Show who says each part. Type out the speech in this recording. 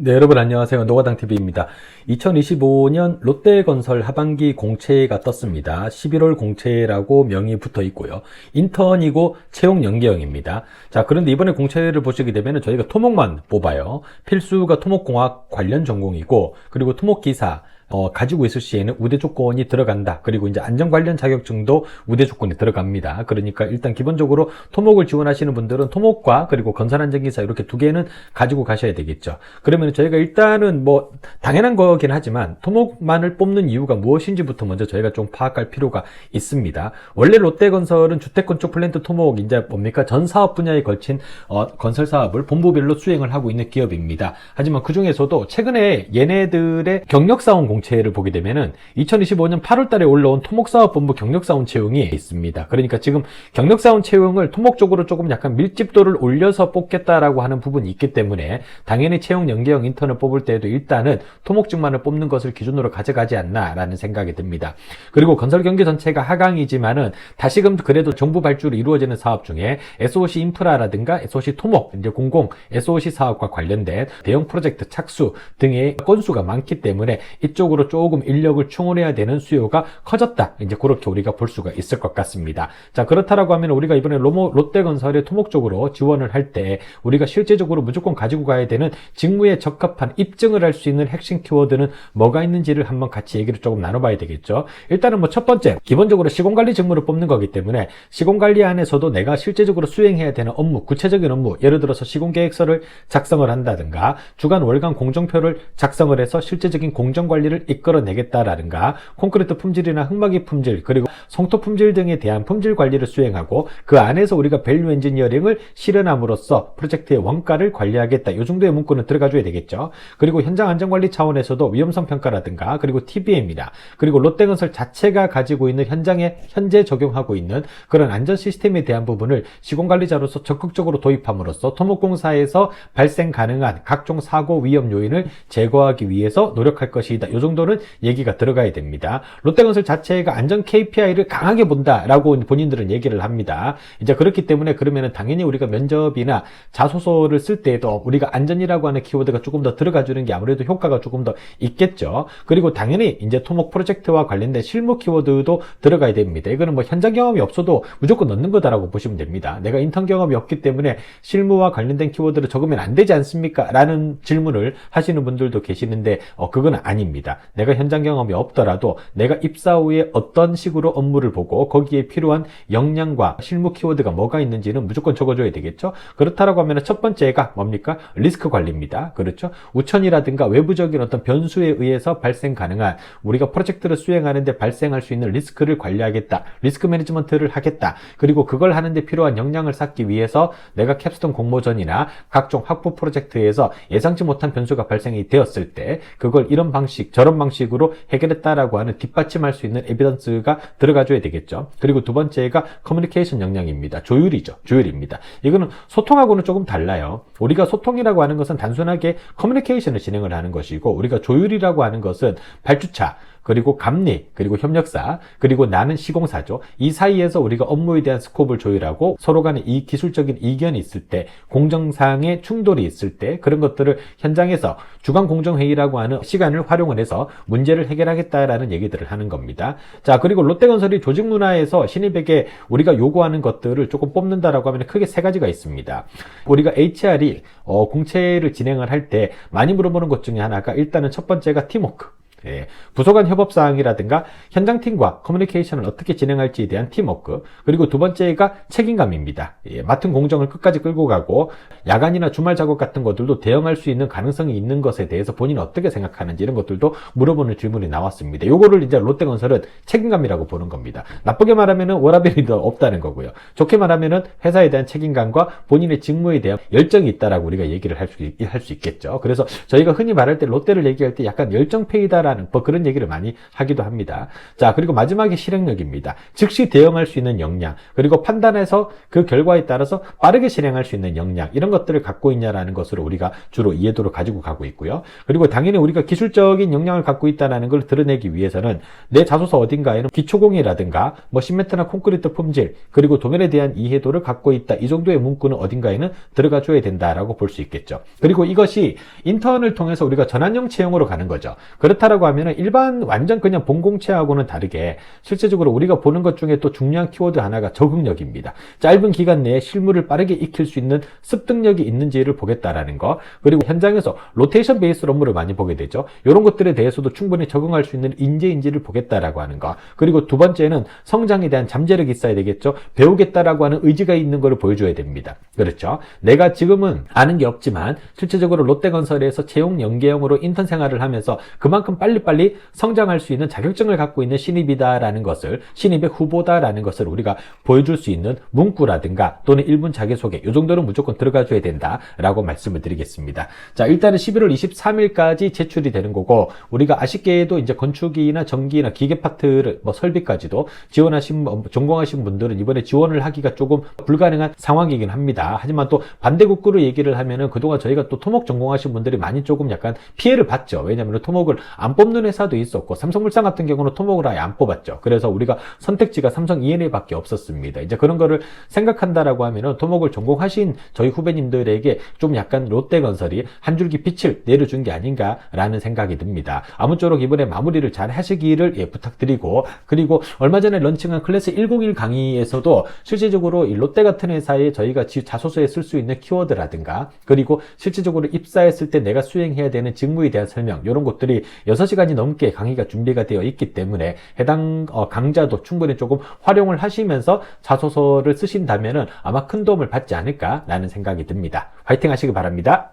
Speaker 1: 네, 여러분 안녕하세요. 노가당TV입니다. 2025년 롯데건설 하반기 공채가 떴습니다. 11월 공채라고 명이 붙어 있고요. 인턴이고 채용 연계형입니다. 자, 그런데 이번에 공채를 보시게 되면 저희가 토목만 뽑아요. 필수가 토목공학 관련 전공이고, 그리고 토목기사, 어, 가지고 있을 시에는 우대 조건이 들어간다. 그리고 이제 안전 관련 자격증도 우대 조건에 들어갑니다. 그러니까 일단 기본적으로 토목을 지원하시는 분들은 토목과 그리고 건설 안전 기사 이렇게 두 개는 가지고 가셔야 되겠죠. 그러면 저희가 일단은 뭐 당연한 거긴 하지만 토목만을 뽑는 이유가 무엇인지부터 먼저 저희가 좀 파악할 필요가 있습니다. 원래 롯데건설은 주택건축 플랜트 토목 이제 뭡니까 전 사업 분야에 걸친 어, 건설 사업을 본부별로 수행을 하고 있는 기업입니다. 하지만 그 중에서도 최근에 얘네들의 경력 사원 공 채를 보게 되면은 2025년 8월 달에 올라온 토목사업본부 경력사원 채용이 있습니다. 그러니까 지금 경력사원 채용을 토목 쪽으로 조금 약간 밀집도를 올려서 뽑겠다라고 하는 부분이 있기 때문에 당연히 채용 연계형 인턴을 뽑을 때에도 일단은 토목직만을 뽑는 것을 기준으로 가져가지 않나라는 생각이 듭니다. 그리고 건설 경기 전체가 하강이지만은 다시금 그래도 정부 발주로 이루어지는 사업 중에 SOC 인프라라든가 SOC 토목, 이제 공공 SOC 사업과 관련된 대형 프로젝트 착수 등의 건수가 많기 때문에 이쪽 으로 조금 인력을 충원해야 되는 수요가 커졌다. 이제 그렇게 우리가 볼 수가 있을 것 같습니다. 자, 그렇다라고 하면 우리가 이번에 로모, 롯데건설의 토목 쪽으로 지원을 할 때 우리가 실제적으로 무조건 가지고 가야 되는 직무에 적합한 입증을 할 수 있는 핵심 키워드는 뭐가 있는지를 한번 같이 얘기를 조금 나눠봐야 되겠죠. 일단은 뭐 첫 번째, 기본적으로 시공관리 직무를 뽑는 거기 때문에 시공관리 안에서도 내가 실제적으로 수행해야 되는 업무, 구체적인 업무, 예를 들어서 시공계획서를 작성을 한다든가 주간 월간 공정표를 작성을 해서 실제적인 공정관리를 이끌어내겠다라든가 콘크리트 품질이나 흙막이 품질 그리고 성토 품질 등에 대한 품질 관리를 수행하고 그 안에서 우리가 밸류 엔지니어링을 실현함으로써 프로젝트의 원가를 관리하겠다. 이 정도의 문구는 들어가줘야 되겠죠. 그리고 현장 안전관리 차원에서도 위험성 평가라든가 그리고 TBM이다. 그리고 롯데건설 자체가 가지고 있는 현장에 현재 적용하고 있는 그런 안전 시스템에 대한 부분을 시공관리자로서 적극적으로 도입함으로써 토목공사에서 발생 가능한 각종 사고 위험 요인을 제거하기 위해서 노력할 것이다. 이 정도는 얘기가 들어가야 됩니다. 롯데건설 자체가 안전 KPI를 강하게 본다라고 본인들은 얘기를 합니다. 이제 그렇기 때문에 그러면은 당연히 우리가 면접이나 자소서를 쓸 때에도 우리가 안전이라고 하는 키워드가 조금 더 들어가 주는 게 아무래도 효과가 조금 더 있겠죠. 그리고 당연히 이제 토목 프로젝트와 관련된 실무 키워드도 들어가야 됩니다. 이거는 뭐 현장 경험이 없어도 무조건 넣는 거다라고 보시면 됩니다. 내가 인턴 경험이 없기 때문에 실무와 관련된 키워드를 적으면 안 되지 않습니까? 라는 질문을 하시는 분들도 계시는데 어, 그건 아닙니다. 내가 현장 경험이 없더라도 내가 입사 후에 어떤 식으로 업무를 보고 거기에 필요한 역량과 실무 키워드가 뭐가 있는지는 무조건 적어줘야 되겠죠. 그렇다라고 하면 첫 번째가 뭡니까? 리스크 관리입니다. 그렇죠. 우천이라든가 외부적인 어떤 변수에 의해서 발생 가능한 우리가 프로젝트를 수행하는데 발생할 수 있는 리스크를 관리하겠다. 리스크 매니지먼트를 하겠다. 그리고 그걸 하는데 필요한 역량을 쌓기 위해서 내가 캡스톤 공모전이나 각종 학부 프로젝트에서 예상치 못한 변수가 발생이 되었을 때 그걸 이런 방식, 저런 방식으로 해결했다라고 하는 뒷받침할 수 있는 에비던스가 들어가줘야 되겠죠. 그리고 두 번째가 커뮤니케이션 역량입니다. 조율이죠. 조율입니다. 이거는 소통하고는 조금 달라요. 우리가 소통이라고 하는 것은 단순하게 커뮤니케이션을 진행을 하는 것이고 우리가 조율이라고 하는 것은 발주차, 그리고 감리, 그리고 협력사, 그리고 나는 시공사죠. 이 사이에서 우리가 업무에 대한 스코프를 조율하고 서로 간에 이 기술적인 이견이 있을 때, 공정상의 충돌이 있을 때 그런 것들을 현장에서 주간 공정회의라고 하는 시간을 활용을 해서 문제를 해결하겠다라는 얘기들을 하는 겁니다. 자, 그리고 롯데건설이 조직 문화에서 신입에게 우리가 요구하는 것들을 조금 뽑는다라고 하면 크게 세 가지가 있습니다. 우리가 HR이 어, 공채를 진행을 할 때 많이 물어보는 것 중에 하나가 일단은 첫 번째가 팀워크. 예, 부서 간 협업 사항이라든가 현장 팀과 커뮤니케이션을 어떻게 진행할지에 대한 팀워크 그리고 두 번째가 책임감입니다. 예, 맡은 공정을 끝까지 끌고 가고 야간이나 주말 작업 같은 것들도 대응할 수 있는 가능성이 있는 것에 대해서 본인은 어떻게 생각하는지 이런 것들도 물어보는 질문이 나왔습니다. 요거를 이제 롯데건설은 책임감이라고 보는 겁니다. 나쁘게 말하면은 워라벨이 더 없다는 거고요. 좋게 말하면은 회사에 대한 책임감과 본인의 직무에 대한 열정이 있다라고 우리가 얘기를 할 수, 할 수 있겠죠. 그래서 저희가 흔히 말할 때 롯데를 얘기할 때 약간 열정 페이다 있 다라는 뭐 그런 얘기를 많이 하기도 합니다. 자, 그리고 마지막에 실행력입니다. 즉시 대응할 수 있는 역량, 그리고 판단해서 그 결과에 따라서 빠르게 실행할 수 있는 역량, 이런 것들을 갖고 있냐라는 것으로 우리가 주로 이해도를 가지고 가고 있고요. 그리고 당연히 우리가 기술적인 역량을 갖고 있다는 걸 드러내기 위해서는 내 자소서 어딘가에는 기초공이라든가 뭐 시멘트나 콘크리트 품질, 그리고 도면에 대한 이해도를 갖고 있다. 이 정도의 문구는 어딘가에는 들어가 줘야 된다라고 볼 수 있겠죠. 그리고 이것이 인턴을 통해서 우리가 전환형 채용으로 가는 거죠. 그렇다라고 하면은 일반 완전 그냥 본공채하고는 다르게 실제적으로 우리가 보는 것 중에 또 중요한 키워드 하나가 적응력입니다. 짧은 기간 내에 실무를 빠르게 익힐 수 있는 습득력이 있는지를 보겠다라는 거. 그리고 현장에서 로테이션 베이스 업무를 많이 보게 되죠. 이런 것들에 대해서도 충분히 적응할 수 있는 인재인지를 보겠다라고 하는 거. 그리고 두 번째는 성장에 대한 잠재력이 있어야 되겠죠. 배우겠다라고 하는 의지가 있는 것을 보여줘야 됩니다. 그렇죠. 내가 지금은 아는 게 없지만 실제적으로 롯데건설에서 채용 연계형으로 인턴 생활을 하면서 그만큼 빨리 빨리 성장할 수 있는 자격증을 갖고 있는 신입이다라는 것을 신입의 후보다라는 것을 우리가 보여줄 수 있는 문구라든가 또는 1분 자기소개 이 정도는 무조건 들어가 줘야 된다라고 말씀을 드리겠습니다. 자 일단은 11월 23일까지 제출이 되는 거고 우리가 아쉽게도 이제 건축이나 전기나 기계 파트를 뭐 설비까지도 지원하신 분, 전공하신 분들은 이번에 지원을 하기가 조금 불가능한 상황이긴 합니다. 하지만 또 반대국구로 얘기를 하면은 그동안 저희가 또 토목 전공하신 분들이 많이 조금 약간 피해를 봤죠. 왜냐하면 토목을 안 뽑는 회사도 있었고 삼성물산 같은 경우는 토목을 아예 안 뽑았죠. 그래서 우리가 선택지가 삼성 E&A밖에 없었습니다. 이제 그런 거를 생각한다라고 하면은 토목을 전공하신 저희 후배님들에게 좀 약간 롯데건설이 한 줄기 빛을 내려준 게 아닌가라는 생각이 듭니다. 아무쪼록 이번에 마무리를 잘 하시기를 예, 부탁드리고 그리고 얼마 전에 런칭한 클래스 101 강의에서도 실질적으로 이 롯데 같은 회사에 저희가 지- 자소서에 쓸 수 있는 키워드라든가 그리고 실질적으로 입사했을 때 내가 수행해야 되는 직무에 대한 설명 이런 것들이 6 시간이 넘게 강의가 준비가 되어 있기 때문에 해당 어, 강좌도 충분히 조금 활용을 하시면서 자소서를 쓰신다면은 아마 큰 도움을 받지 않을까라는 생각이 듭니다. 화이팅 하시기 바랍니다.